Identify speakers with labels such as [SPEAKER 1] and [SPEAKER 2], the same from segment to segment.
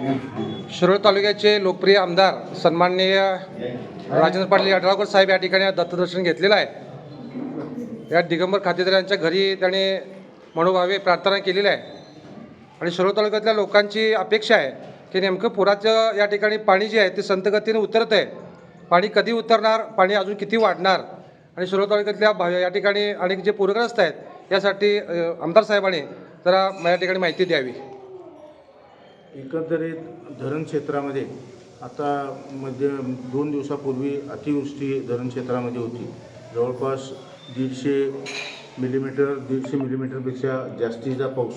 [SPEAKER 1] शिरोळ तालुक्याचे लोकप्रिय आमदार सन्माननीय राजेंद्र पाटील यड्रावकर साहेब या ठिकाणी दत्तदर्शन घेतलेलं आहे. या दिगंबर खातेदार यांच्या घरी त्याने मनोभावे प्रार्थना केलेली आहे. आणि शिरोळ तालुक्यातल्या लोकांची अपेक्षा आहे की नेमकं पुराचं या ठिकाणी पाणी जे आहे ते संत गतीने उतरत आहे. पाणी कधी उतरणार पाणी अजून किती वाढणार? आणि शिरोळ तालुक्यातल्या भा या ठिकाणी अनेक जे पूरग्रस्त आहेत यासाठी आमदार साहेबांनी जरा या ठिकाणी माहिती द्यावी.
[SPEAKER 2] एकंदरीत धरण क्षेत्रामध्ये आता मध्ये दोन दिवसापूर्वी अतिवृष्टी धरण क्षेत्रामध्ये होती. जवळपास दीडशे मिलीमीटर दीडशे मिलीमीटरपेक्षा जास्तीचा पाऊस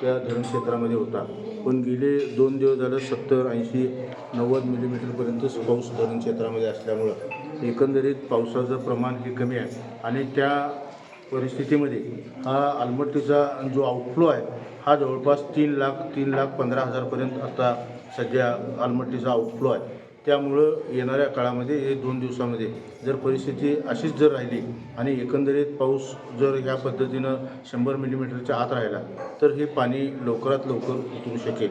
[SPEAKER 2] त्या धरण क्षेत्रामध्ये होता. पण गेले दोन दिवस झालं सत्तर ऐंशी नव्वद मिलीमीटरपर्यंतच पाऊस धरण क्षेत्रामध्ये असल्यामुळं एकंदरीत पावसाचं प्रमाण हे कमी आहे. आणि त्या परिस्थितीमध्ये हा आलमट्टीचा जो आउटफ्लो आहे हा जवळपास तीन लाख तीन लाख पंधरा हजारपर्यंत आता सध्या आलमट्टीचा आउटफ्लो आहे. त्यामुळं येणाऱ्या काळामध्ये हे दोन दिवसामध्ये जर परिस्थिती अशीच जर राहिली आणि एकंदरीत पाऊस जर ह्या पद्धतीनं शंभर मिलीमीटरच्या आत राहिला तर हे पाणी लवकरात लवकर उतरू शकेल.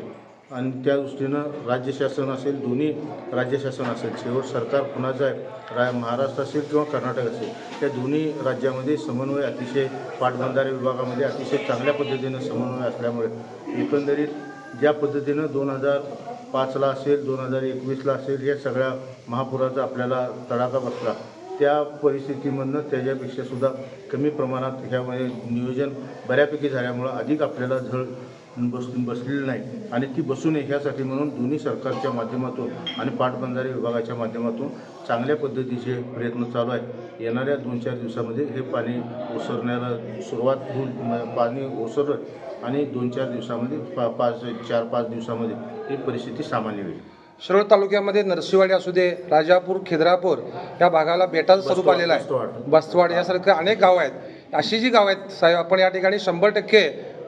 [SPEAKER 2] आणि त्या दृष्टीनं राज्य शासन असेल दोन्ही राज्य शासन असेल शेवट सरकार कुणाचं आहे रा महाराष्ट्र असेल किंवा कर्नाटक असेल त्या दोन्ही राज्यामध्ये समन्वय अतिशय पाटबंधारे विभागामध्ये अतिशय चांगल्या पद्धतीनं समन्वय असल्यामुळे एकंदरीत ज्या पद्धतीनं दोन हजार पाचला असेल दोन हजार एकवीसला असेल या सगळ्या महापुराचा आपल्याला तडाखा बसला त्या परिस्थितीमधनं त्याच्यापेक्षा सुद्धा कमी प्रमाणात ह्यामध्ये नियोजन बऱ्यापैकी झाल्यामुळं अधिक आपल्याला झळ बस बसलेली नाही. आणि ती बसू नये ह्यासाठी म्हणून दोन्ही सरकारच्या माध्यमातून आणि पाटबंधारे विभागाच्या माध्यमातून चांगल्या पद्धतीचे प्रयत्न चालू आहेत. येणाऱ्या दोन चार दिवसामध्ये हे पाणी ओसरण्याला सुरुवात होऊन पाणी ओसरलं आणि दोन चार दिवसामध्ये पा पाच चार पाच दिवसामध्ये ही परिस्थिती सामान्य होईल.
[SPEAKER 1] शिरोळ तालुक्यामध्ये नरसिंहवाडी असू दे राजापूर खिद्रापूर या भागाला बेटाचं स्वरूप आलेलं आहे.
[SPEAKER 2] बस्तवाड
[SPEAKER 1] यासारखे अनेक गावं आहेत. अशी जी गावं आहेत साहेब आपण या ठिकाणी शंभर टक्के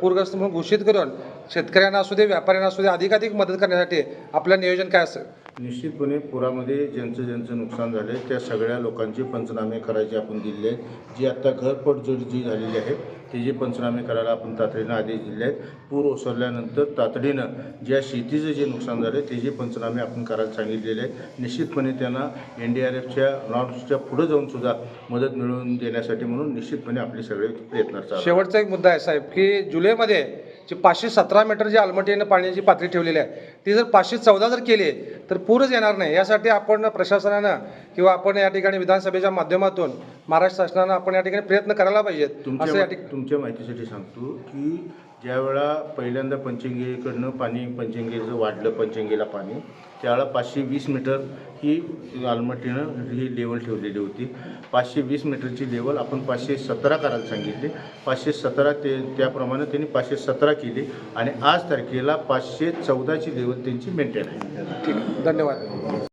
[SPEAKER 1] पूरग्रस्त म्हणून घोषित करून शेतकऱ्यांना असू दे व्यापाऱ्यांना असू दे अधिकाधिक मदत करण्यासाठी आपलं नियोजन काय असेल
[SPEAKER 2] निश्चितपणे पुरामध्ये ज्यांचं ज्यांचं नुकसान झालं आहे त्या सगळ्या लोकांचे पंचनामे करायचे आपण दिले आहेत. जी आत्ता घरपट जी झालेली आहे ते जे पंचनामे करायला आपण तातडीनं आदेश दिले आहेत पूर ओसरल्यानंतर तातडीनं ज्या शेतीचं जे नुकसान झालं आहे ते जे पंचनामे आपण करायला सांगितलेले आहेत निश्चितपणे त्यांना एन डी आर एफच्या नॉर्म्सच्या पुढं जाऊन सुद्धा मदत मिळवून देण्यासाठी म्हणून निश्चितपणे आपले सगळे प्रयत्न
[SPEAKER 1] शेवटचा एक मुद्दा आहे साहेब की जुलैमध्ये जी पाचशे सतरा मीटर जी आलमटीनं पाण्याची पातळी ठेवलेली आहे ती जर पाचशे चौदा जर केली तर पूरच येणार नाही. यासाठी आपण प्रशासनानं किंवा आपण या ठिकाणी विधानसभेच्या माध्यमातून महाराष्ट्र शासनानं आपण या ठिकाणी प्रयत्न करायला पाहिजेत. असं या ठिकाणी
[SPEAKER 2] तुमच्या माहितीसाठी सांगतो की ज्यावेळा पहिल्यांदा पंचंगेकडनं पाणी पंचंगेचं वाढलं पंचंगेला पाणी त्यावेळा पाचशे वीस मीटर ही आलमटीनं ही लेवल ठेवलेली होती. पाचशे वीस मीटरची लेवल आपण पाचशे सतरा करायला सांगितले. पाचशे सतरा ते त्याप्रमाणे त्यांनी पाचशे सतरा केली आणि आज तारखेला पाचशे चौदाची लेवल त्यांची मेंटेन आहे.
[SPEAKER 1] ठीक. आहे. धन्यवाद.